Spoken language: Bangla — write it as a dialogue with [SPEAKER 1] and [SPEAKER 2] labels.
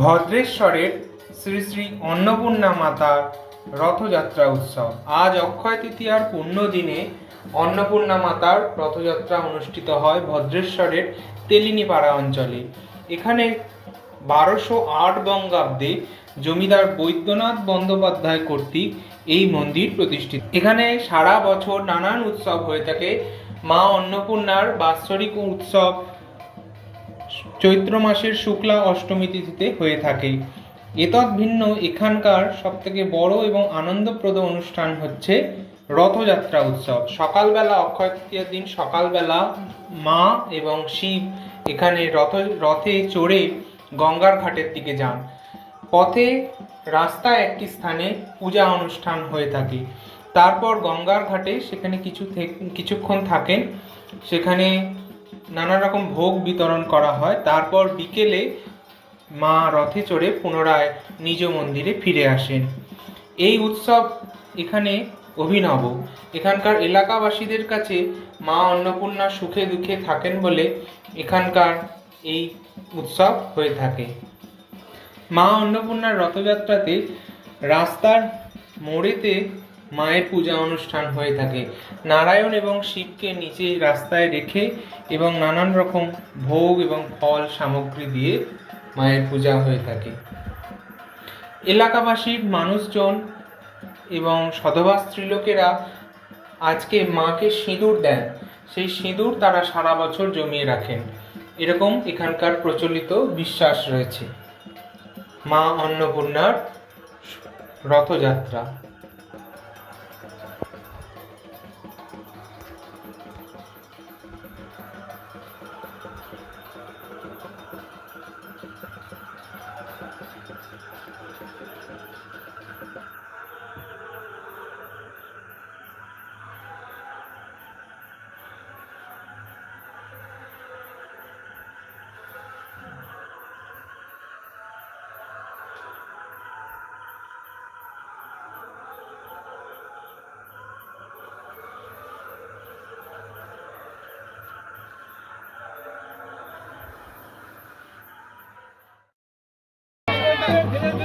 [SPEAKER 1] ভদ্রেশ্বরের শ্রী শ্রী অন্নপূর্ণা মাতার রথযাত্রা উৎসব। আজ অক্ষয় তৃতীয়ার পূর্ণ দিনে অন্নপূর্ণা মাতার রথযাত্রা অনুষ্ঠিত হয় ভদ্রেশ্বরের তেলিনীপাড়া অঞ্চলে। এখানে বারোশো আট বঙ্গাব্দে জমিদার বৈদ্যনাথ বন্দ্যোপাধ্যায় কর্তৃক এই মন্দির প্রতিষ্ঠিত। এখানে সারা বছর নানান উৎসব হয়ে থাকে। মা অন্নপূর্ণার বাৎসরিক উৎসব চৈত্র মাসের শুক্লা অষ্টমী তিথিতে হয়ে থাকে। এতৎ ভিন্ন এখানকার সবথেকে বড় এবং আনন্দপ্রদ অনুষ্ঠান হচ্ছে রথযাত্রা উৎসব। সকালবেলা অক্ষয় তৃতীয়ার দিন সকালবেলা মা এবং শিব এখানে রথ, রথে চড়ে গঙ্গার ঘাটের দিকে যান। পথে রাস্তায় একটি স্থানে পূজা অনুষ্ঠান হয়ে থাকে। তারপর গঙ্গার ঘাটে সেখানে কিছু কিছুক্ষণ থাকেন। সেখানে নানা রকম ভোগ বিতরণ করা হয়। তারপর বিকেলে মা রথে চড়ে পুনরায় নিজ মন্দিরে ফিরে আসেন। এই উৎসব এখানে অভিনব। এখানকার এলাকাবাসীদের কাছে মা অন্নপূর্ণা সুখে দুঃখে থাকেন বলে এখানকার এই উৎসব হয়ে থাকে। মা অন্নপূর্ণার রথযাত্রাতে রাস্তার মোড়েতে মায়ের পূজা অনুষ্ঠান হয়ে থাকে। নারায়ণ এবং শিবকে নিচে রাস্তায় রেখে এবং নানান রকম ভোগ এবং ফল সামগ্রী দিয়ে মায়ের পূজা হয়ে থাকে। এলাকাবাসীর মানুষজন এবং সধবা স্ত্রীলোকেরা আজকে মাকে সিঁদুর দেন। সেই সিঁদুর তারা সারা বছর জমিয়ে রাখেন। এরকম এখানকার প্রচলিত বিশ্বাস রয়েছে। মা অন্নপূর্ণার রথযাত্রা। Get